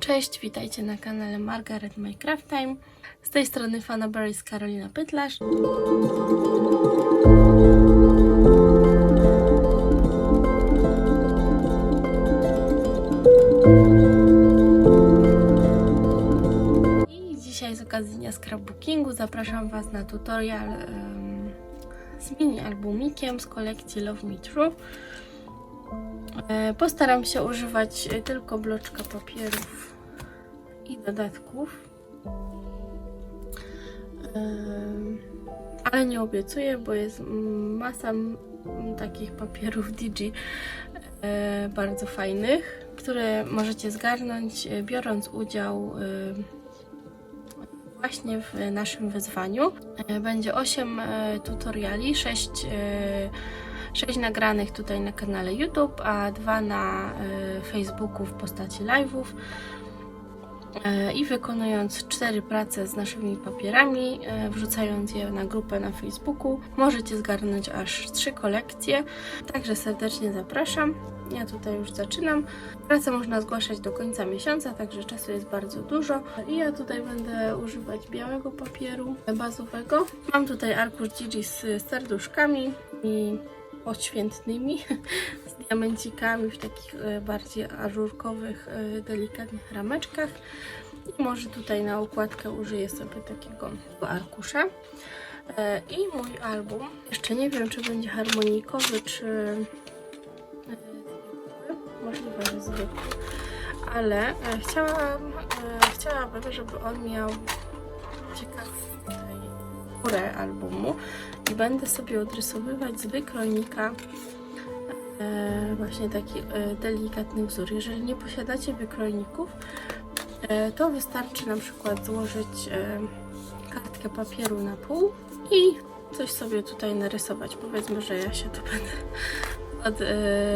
Cześć, witajcie na kanale Margaret Minecraft Time. Z tej strony Fanaberry z Karolina Pytlarz. I dzisiaj z okazji dnia scrapbookingu zapraszam Was na tutorial em, z mini albumikiem z kolekcji Love Me True. E, Postaram się używać e, tylko bloczka papierów i dodatków. Em, Ale nie obiecuję, bo jest masa takich papierów Digi e, bardzo fajnych, które możecie zgarnąć e, biorąc udział e, właśnie w naszym wyzwaniu. E, Będzie 8 e, tutoriali, 6 6 nagranych tutaj na kanale YouTube, a dwa na e, Facebooku w postaci live'ów. E, I wykonując cztery prace z naszymi papierami, e, wrzucając je na grupę na Facebooku, możecie zgarnąć aż trzy kolekcje. Także serdecznie zapraszam. Ja tutaj już zaczynam. Pracę można zgłaszać do końca miesiąca, także czasu jest bardzo dużo. I ja tutaj będę używać białego papieru bazowego. Mam tutaj arkusz Gigi z serduszkami i odświętnymi, z diamencikami w takich e, bardziej ażurkowych, e, delikatnych rameczkach. I może tutaj na okładkę użyję sobie takiego arkusza. E, I mój album, jeszcze nie wiem czy będzie harmonikowy, czy możliwe, że zwykły, ale chciałam, chciałabym, żeby on miał ciekawy górę albumu i będę sobie odrysowywać z wykrojnika e, właśnie taki e, delikatny wzór. Jeżeli nie posiadacie wykrojników, e, to wystarczy na przykład złożyć e, kartkę papieru na pół i coś sobie tutaj narysować. Powiedzmy, że ja się tu będę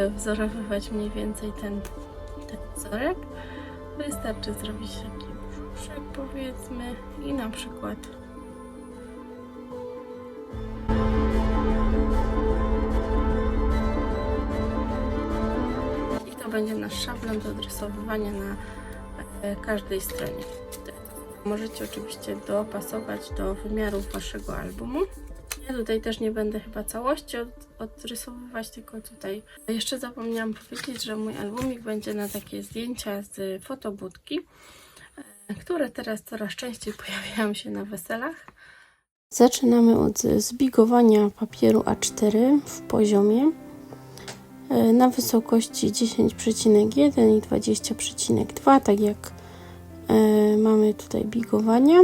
odwzorowywać mniej więcej ten, ten wzorek. Wystarczy zrobić taki brzuszek powiedzmy i na przykład będzie nasz szablon do odrysowywania na e, każdej stronie. Możecie oczywiście dopasować do wymiarów waszego albumu. Ja tutaj też nie będę chyba całości od, odrysowywać, tylko tutaj jeszcze zapomniałam powiedzieć, że mój albumik będzie na takie zdjęcia z fotobudki, e, które teraz coraz częściej pojawiają się na weselach. Zaczynamy od zbigowania papieru A4 w poziomie na wysokości 10,1 i 20,2, tak jak e, mamy tutaj bigowania.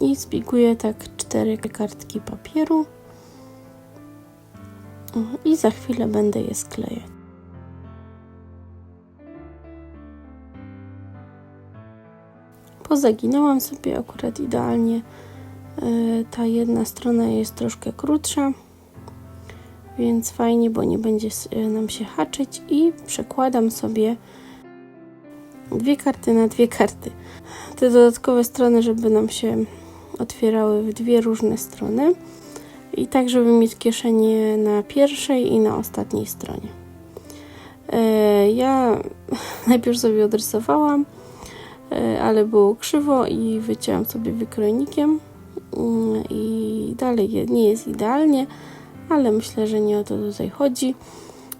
I zbiguję tak cztery kartki papieru. O, I za chwilę będę je sklejać. Pozaginałam sobie akurat idealnie. E, Ta jedna strona jest troszkę krótsza, więc fajnie, bo nie będzie e, nam się haczyć i przekładam sobie dwie karty na dwie karty. Te dodatkowe strony, żeby nam się otwierały w dwie różne strony i tak, żeby mieć kieszenie na pierwszej i na ostatniej stronie. E, Ja najpierw sobie odrysowałam ale było krzywo i wycięłam sobie wykrojnikiem i dalej nie jest idealnie, ale myślę, że nie o to tutaj chodzi.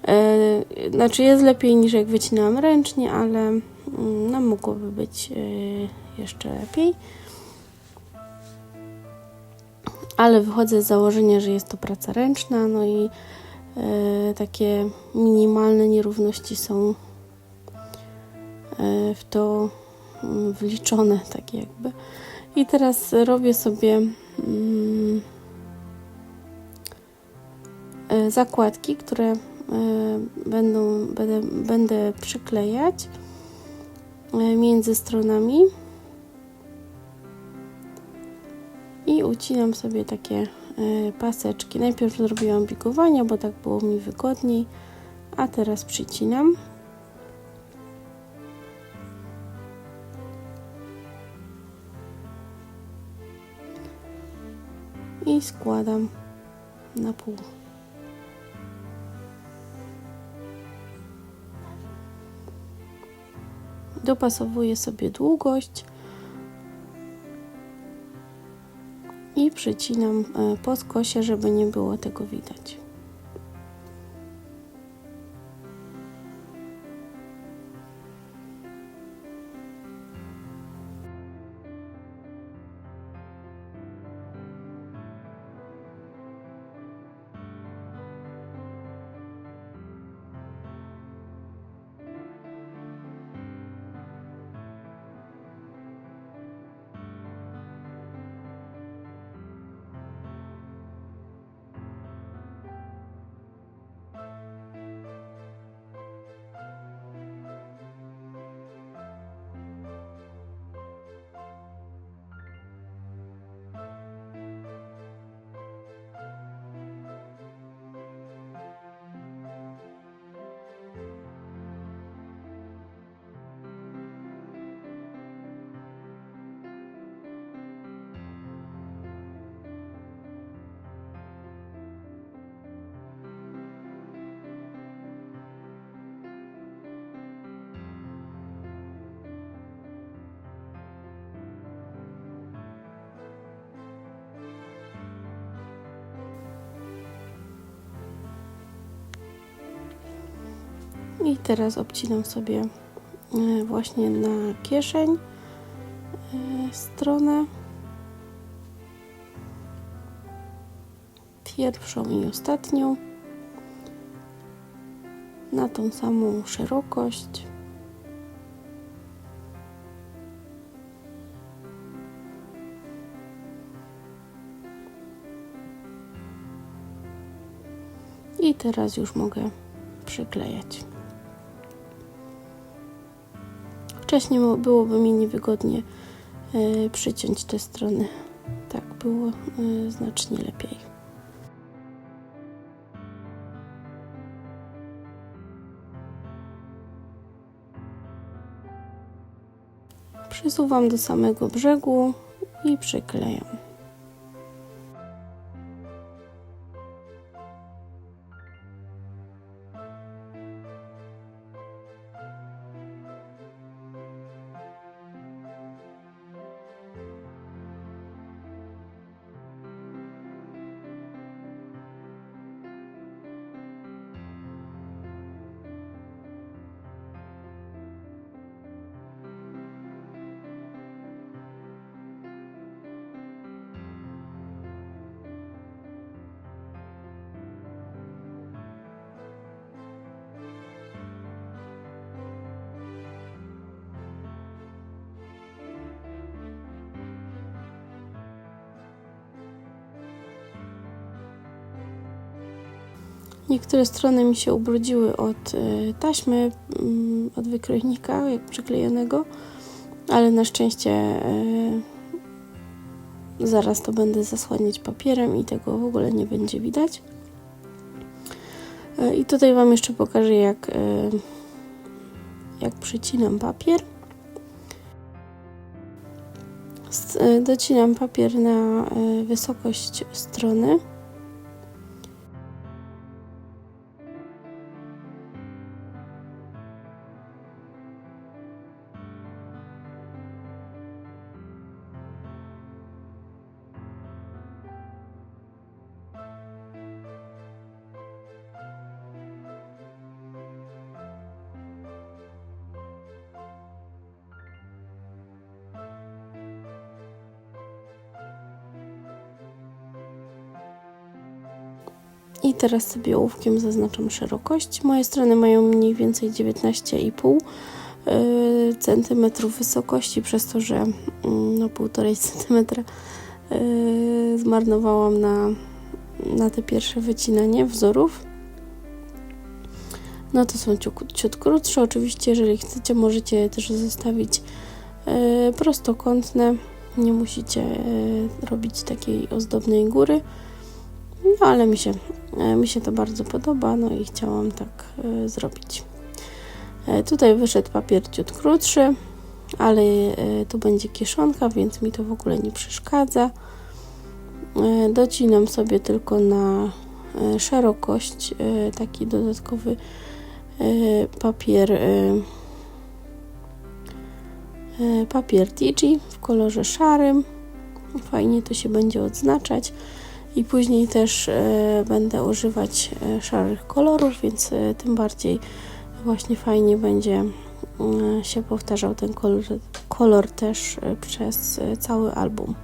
E, Znaczy jest lepiej niż jak wycinałam ręcznie, ale mm, no mogłoby być e, jeszcze lepiej. Ale wychodzę z założenia, że jest to praca ręczna, no i e, takie minimalne nierówności są w to mm, wliczone, tak jakby. I teraz robię sobie mm, e, zakładki, które e, będą, będę, będę przyklejać e, między stronami. I ucinam sobie takie paseczki. Najpierw zrobiłam bigowania, bo tak było mi wygodniej, a teraz przycinam. I składam na pół. Dopasowuję sobie długość i przycinam e, po skosie, żeby nie było tego widać. I teraz obcinam sobie e, właśnie na kieszeń e, stronę. Pierwszą i ostatnią. Na tą samą szerokość. I teraz już mogę przyklejać. Wcześniej byłoby mi niewygodnie e, przyciąć te strony. Tak było e, znacznie lepiej. Przysuwam do samego brzegu i przyklejam. Niektóre strony mi się ubrudziły od y, taśmy, mm, od wykrojnika, jak przyklejonego, ale na szczęście y, zaraz to będę zasłaniać papierem i tego w ogóle nie będzie widać. Y, I tutaj Wam jeszcze pokażę, jak, jak przycinam papier. Docinam papier na wysokość strony. I teraz sobie ołówkiem zaznaczam szerokość. Moje strony mają mniej więcej 19,5 y, centymetrów wysokości, przez to, że mm, no, 1,5 centymetra y, zmarnowałam na, na te pierwsze wycinanie wzorów. No to są ciut, ciut krótsze. Oczywiście, jeżeli chcecie, możecie też zostawić y, prostokątne. Nie musicie robić takiej ozdobnej góry. No ale mi się, e, mi się to bardzo podoba, no i chciałam tak e, zrobić. E, tutaj wyszedł papier ciut krótszy, ale tu będzie kieszonka, więc mi to w ogóle nie przeszkadza. Docinam sobie tylko na szerokość taki dodatkowy papier papier Digi w kolorze szarym. Fajnie to się będzie odznaczać i później też e, będę używać e, szarych kolorów, więc e, tym bardziej właśnie fajnie będzie e, się powtarzał ten kolor, kolor też przez cały album.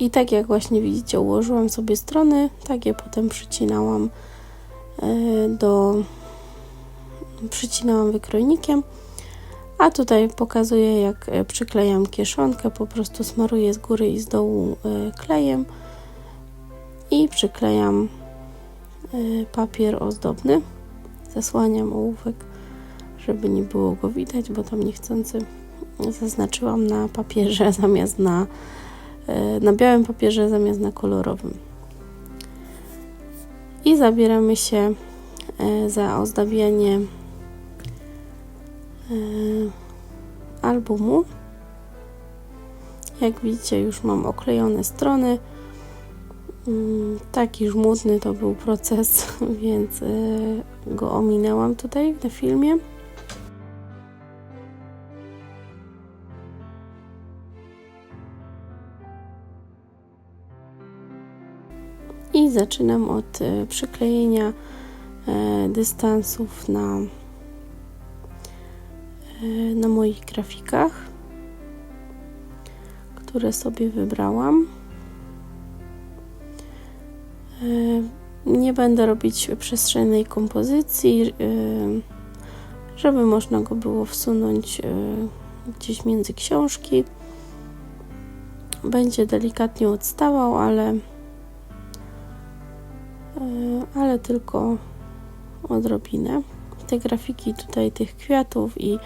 I tak jak właśnie widzicie, ułożyłam sobie strony, tak je potem przycinałam do przycinałam wykrojnikiem. A tutaj pokazuję jak e, przyklejam kieszonkę, po prostu smaruję z góry i z dołu e, klejem i przyklejam e, papier ozdobny. Zasłaniam ołówek, żeby nie było go widać, bo tam niechcący zaznaczyłam na papierze zamiast na, na białym papierze zamiast na kolorowym. I zabieramy się za ozdabianie albumu. Jak widzicie, już mam oklejone strony. Mm, Taki żmudny to był proces, więc e, go ominęłam tutaj na filmie. I zaczynam od e, przyklejenia e, dystansów na, e, na moich grafikach, które sobie wybrałam. Nie będę robić przestrzennej kompozycji, żeby można go było wsunąć e, gdzieś między książki. Będzie delikatnie odstawał, ale E, ale tylko odrobinę. Te grafiki tutaj tych kwiatów i,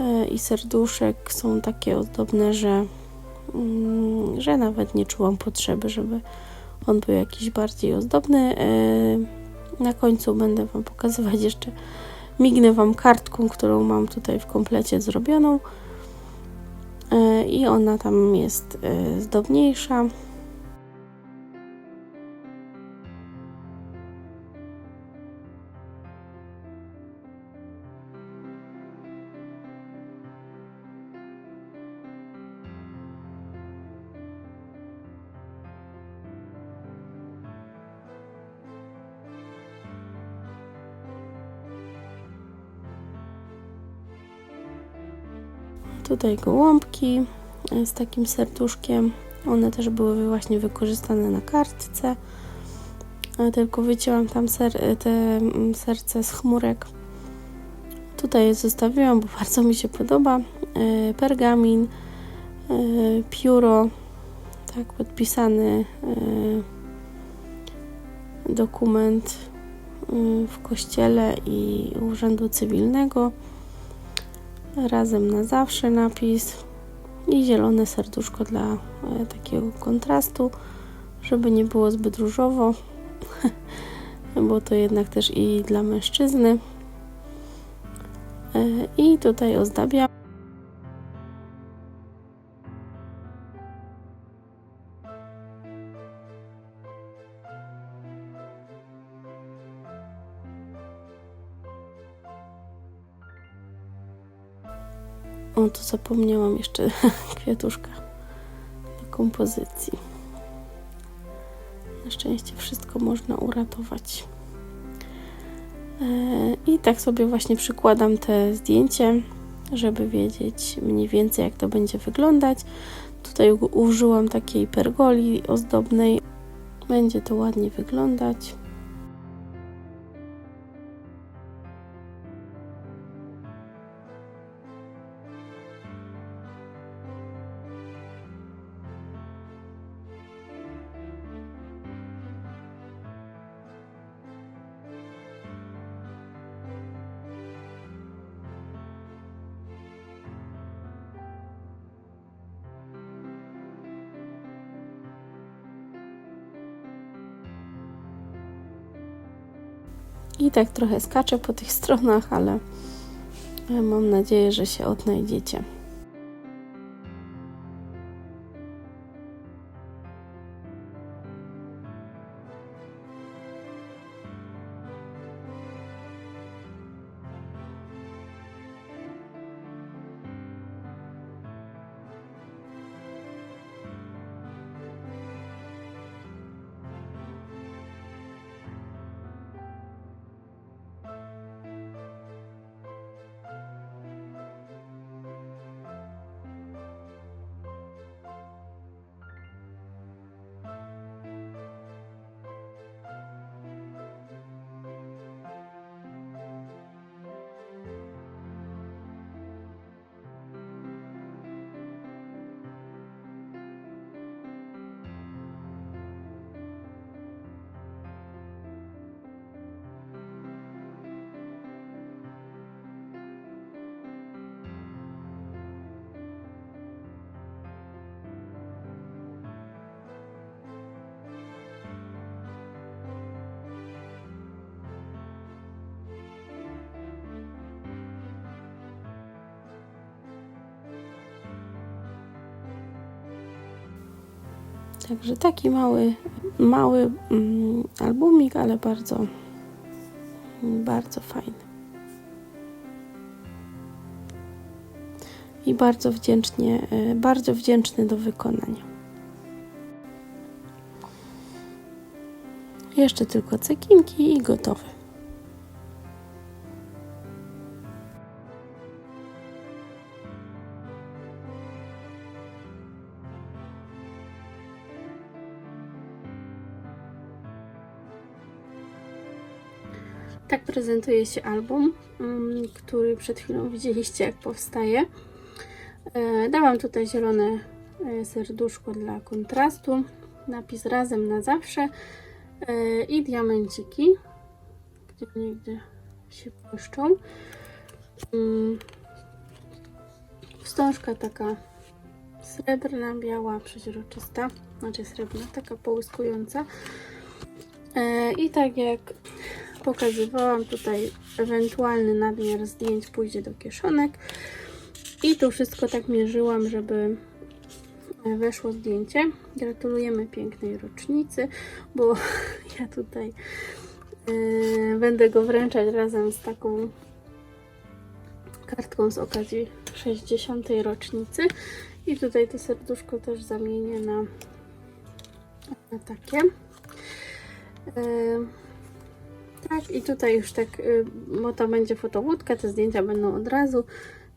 e, i serduszek są takie ozdobne, że, mm, że nawet nie czułam potrzeby, żeby on był jakiś bardziej ozdobny. E, Na końcu będę Wam pokazywać jeszcze, mignę Wam kartką, którą mam tutaj w komplecie zrobioną E, i ona tam jest zdobniejsza. Tutaj gołąbki e, z takim serduszkiem. One też były właśnie wykorzystane na kartce. E, Tylko wycięłam tam ser, e, te mm, serce z chmurek. Tutaj je zostawiłam, bo bardzo mi się podoba. Pergamin, pióro, tak podpisany dokument w kościele i urzędu cywilnego razem na zawsze napis i zielone serduszko dla e, takiego kontrastu, żeby nie było zbyt różowo, bo to jednak też i dla mężczyzny. E, I tutaj ozdabiam. O, tu zapomniałam jeszcze kwiatuszka do kompozycji. Na szczęście wszystko można uratować. E, I tak sobie właśnie przykładam te zdjęcie, żeby wiedzieć mniej więcej jak to będzie wyglądać. Tutaj użyłam takiej pergoli ozdobnej. Będzie to ładnie wyglądać. I tak trochę skaczę po tych stronach, ale Mam nadzieję, że się odnajdziecie. Także taki mały, mały mm, albumik, ale bardzo, bardzo fajny. I bardzo wdzięcznie, y, bardzo wdzięczny do wykonania. Jeszcze tylko cekinki i gotowy. Tak prezentuje się album, mm, który przed chwilą widzieliście, jak powstaje. E, Dałam tutaj zielone e, serduszko dla kontrastu, napis razem na zawsze e, i diamenciki, gdzie niegdzie się błyszczą. Mm, Wstążka taka srebrna, biała, przeźroczysta, znaczy srebrna, taka połyskująca. I tak jak pokazywałam tutaj ewentualny nadmiar zdjęć pójdzie do kieszonek i tu wszystko tak mierzyłam, żeby e, weszło zdjęcie. Gratulujemy pięknej rocznicy, bo ja tutaj e, będę go wręczać razem z taką kartką z okazji 60. rocznicy i tutaj to serduszko też zamienię na, na takie. E, tak, i tutaj już tak, y, bo to będzie fotowódka, te zdjęcia będą od razu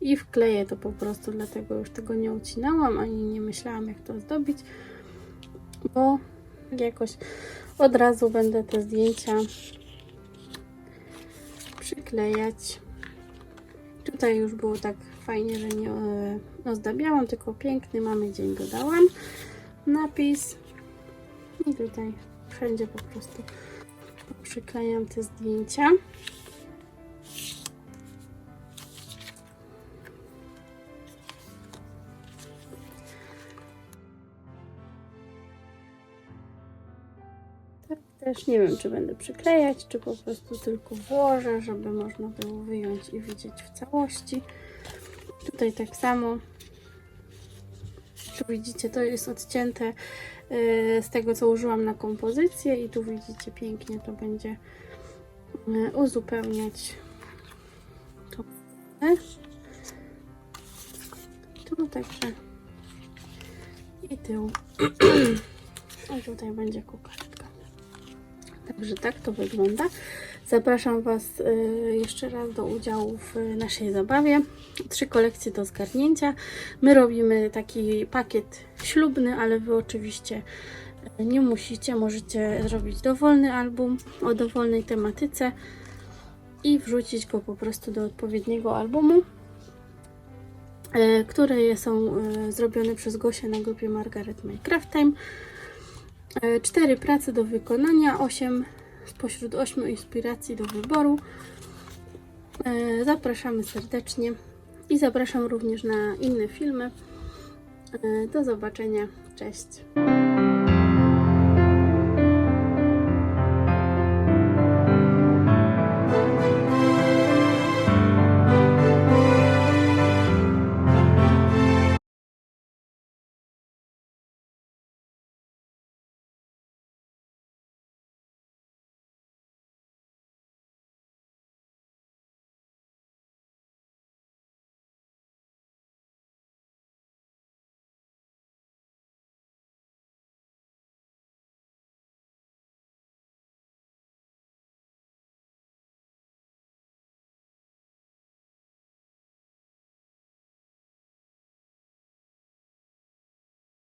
i wkleję to po prostu, dlatego już tego nie ucinałam, ani nie myślałam jak to zdobić, bo jakoś od razu będę te zdjęcia przyklejać. Tutaj już było tak fajnie, że nie e, ozdabiałam, tylko piękny mamy dzień dodałam. Napis i tutaj wszędzie po prostu przyklejam te zdjęcia. Tak też nie wiem, czy będę przyklejać, czy po prostu tylko włożę, żeby można było wyjąć i widzieć w całości. Tutaj tak samo. Tu widzicie, to jest odcięte z tego, co użyłam na kompozycję i tu widzicie pięknie to będzie y, uzupełniać to. Tu także i tył. I tutaj będzie kokardka. Także tak to wygląda. Zapraszam Was y, jeszcze raz do udziału w naszej zabawie. Trzy kolekcje do zgarnięcia. My robimy taki pakiet ślubny, ale Wy oczywiście y, nie musicie. Możecie zrobić dowolny album o dowolnej tematyce i wrzucić go po prostu do odpowiedniego albumu, które są zrobione przez Gosię na grupie Margaret Minecraft Time. E, Cztery prace do wykonania, 8 spośród 8 inspiracji do wyboru. E, Zapraszamy serdecznie i zapraszam również na inne filmy. E, Do zobaczenia. Cześć.